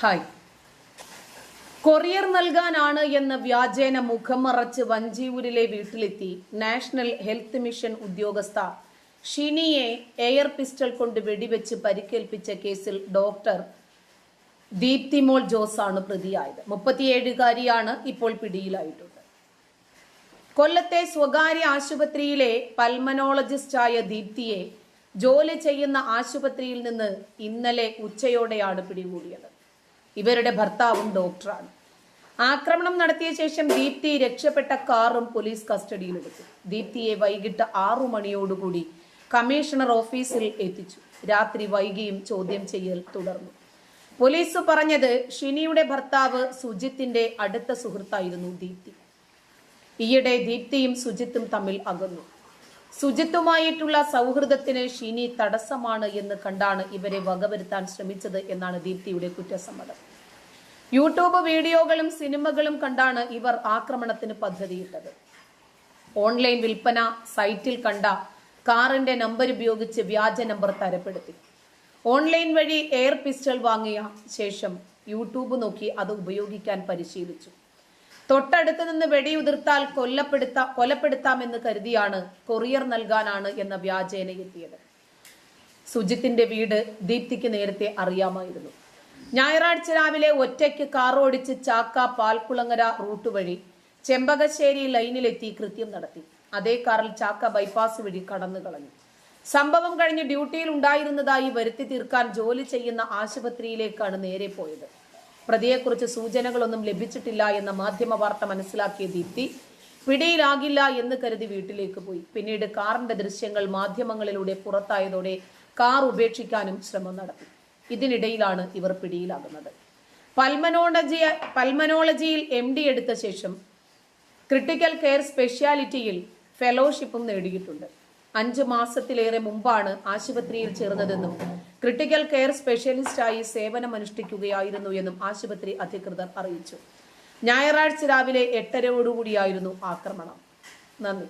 Hi. Courier നൽകാനാണ് എന്ന വ്യാജേന മുഖം മറച്ച് വഞ്ചിയൂരിലെ വീട്ടിലെത്തി നാഷണൽ ഹെൽത്ത് മിഷൻ ഉദ്യോഗസ്ഥ. ഷിനിയെ എയർ പിസ്റ്റൾ കൊണ്ട് വെടിവെച്ച് പരിക്കേൽപ്പിച്ച കേസിൽ ഡോക്ടർ ദീപ്തിമോൾ ജോസാണ് പ്രതിയായത്. മുപ്പത്തിയേഴുകാരിയാണ് ഇപ്പോൾ പിടിയിലായിട്ടുള്ളത് കൊല്ലത്തെ സ്വകാര്യ ആശുപത്രിയിലെ പൽമനോളജിസ്റ്റായ ദീപ്തിയെ ജോലി ചെയ്യുന്ന ആശുപത്രിയിൽ നിന്ന് ഇന്നലെ ഉച്ചയോടെയാണ് പിടികൂടിയത്. ഇവരുടെ ഭർത്താവും ഡോക്ടറാണ്. ആക്രമണം നടത്തിയ ശേഷം ദീപ്തി രക്ഷപ്പെട്ട കാറും പോലീസ് കസ്റ്റഡിയിലെടുത്തു. ദീപ്തിയെ വൈകിട്ട് ആറു മണിയോടുകൂടി കമ്മീഷണർ ഓഫീസിൽ എത്തിച്ചു. രാത്രി വൈകിയും ചോദ്യം ചെയ്യൽ തുടർന്നു. പോലീസ് പറഞ്ഞത് ഷിനിയുടെ ഭർത്താവ് സുജിത്തിന്റെ അടുത്ത സുഹൃത്തായിരുന്നു ദീപ്തി. ഈയിടെ ദീപ്തിയും സുജിത്തും തമ്മിൽ അകന്നു. സുജിത്തുമായിട്ടുള്ള സൗഹൃദത്തിന് ഷിനി തടസ്സമാണ് എന്ന് കണ്ടാണ് ഇവരെ വകവരുത്താൻ ശ്രമിച്ചത് എന്നാണ് ദീപ്തിയുടെ കുറ്റസമ്മതം. യൂട്യൂബ് വീഡിയോകളും സിനിമകളും കണ്ടാണ് ഇവർ ആക്രമണത്തിന് പദ്ധതിയിട്ടത്. ഓൺലൈൻ വിൽപ്പന സൈറ്റിൽ കണ്ട കാറിന്റെ നമ്പർ ഉപയോഗിച്ച് വ്യാജ നമ്പർ തരപ്പെടുത്തി. ഓൺലൈൻ വഴി എയർ പിസ്റ്റൾ വാങ്ങിയ ശേഷം യൂട്യൂബ് നോക്കി അത് ഉപയോഗിക്കാൻ പരിശീലിച്ചു. തൊട്ടടുത്ത് നിന്ന് വെടിയുതിർത്താൽ കൊല്ലപ്പെടുത്ത കൊലപ്പെടുത്താമെന്ന് കരുതിയാണ് കൊറിയർ നൽകാനാണ് എന്ന വ്യാജേന എത്തിയത് സുജിത്തിന്റെ വീട് ദീപ്തിക്ക് നേരത്തെ അറിയാമായിരുന്നു. ഞായറാഴ്ച രാവിലെ ഒറ്റയ്ക്ക് കാറോടിച്ച് ചാക്ക പാൽക്കുളങ്ങര റൂട്ട് വഴി ചെമ്പകശ്ശേരി ലൈനിലെത്തി കൃത്യം നടത്തി. അതേ കാറിൽ ചാക്ക ബൈപ്പാസ് വഴി കടന്നു കളഞ്ഞു. സംഭവം കഴിഞ്ഞ് ഡ്യൂട്ടിയിൽ ഉണ്ടായിരുന്നതായി വരുത്തി തീർക്കാൻ ജോലി ചെയ്യുന്ന ആശുപത്രിയിലേക്കാണ് നേരെ പോയത്. പ്രതിയെക്കുറിച്ച് സൂചനകളൊന്നും ലഭിച്ചിട്ടില്ല എന്ന മാധ്യമ വാർത്ത മനസ്സിലാക്കിയ ദീപ്തി പിടിയിലാകില്ല എന്ന് കരുതി വീട്ടിലേക്ക് പോയി. പിന്നീട് കാറിന്റെ ദൃശ്യങ്ങൾ മാധ്യമങ്ങളിലൂടെ പുറത്തായതോടെ കാർ ഉപേക്ഷിക്കാനും ശ്രമം നടത്തി. ഇതിനിടയിലാണ് ഇവർ പിടിയിലാകുന്നത്. പൽമനോളജി പൽമനോളജിയിൽ എം ഡി എടുത്ത ശേഷം ക്രിട്ടിക്കൽ കെയർ സ്പെഷ്യാലിറ്റിയിൽ ഫെലോഷിപ്പും നേടിയിട്ടുണ്ട്. അഞ്ച് മാസത്തിലേറെ മുമ്പാണ് ആശുപത്രിയിൽ ചേർന്നതെന്നും ക്രിട്ടിക്കൽ കെയർ സ്പെഷ്യലിസ്റ്റായി സേവനമനുഷ്ഠിക്കുകയായിരുന്നു എന്നും ആശുപത്രി അധികൃതർ അറിയിച്ചു. ഞായറാഴ്ച രാവിലെ എട്ടരയോടുകൂടിയായിരുന്നു ആക്രമണം. നന്ദി.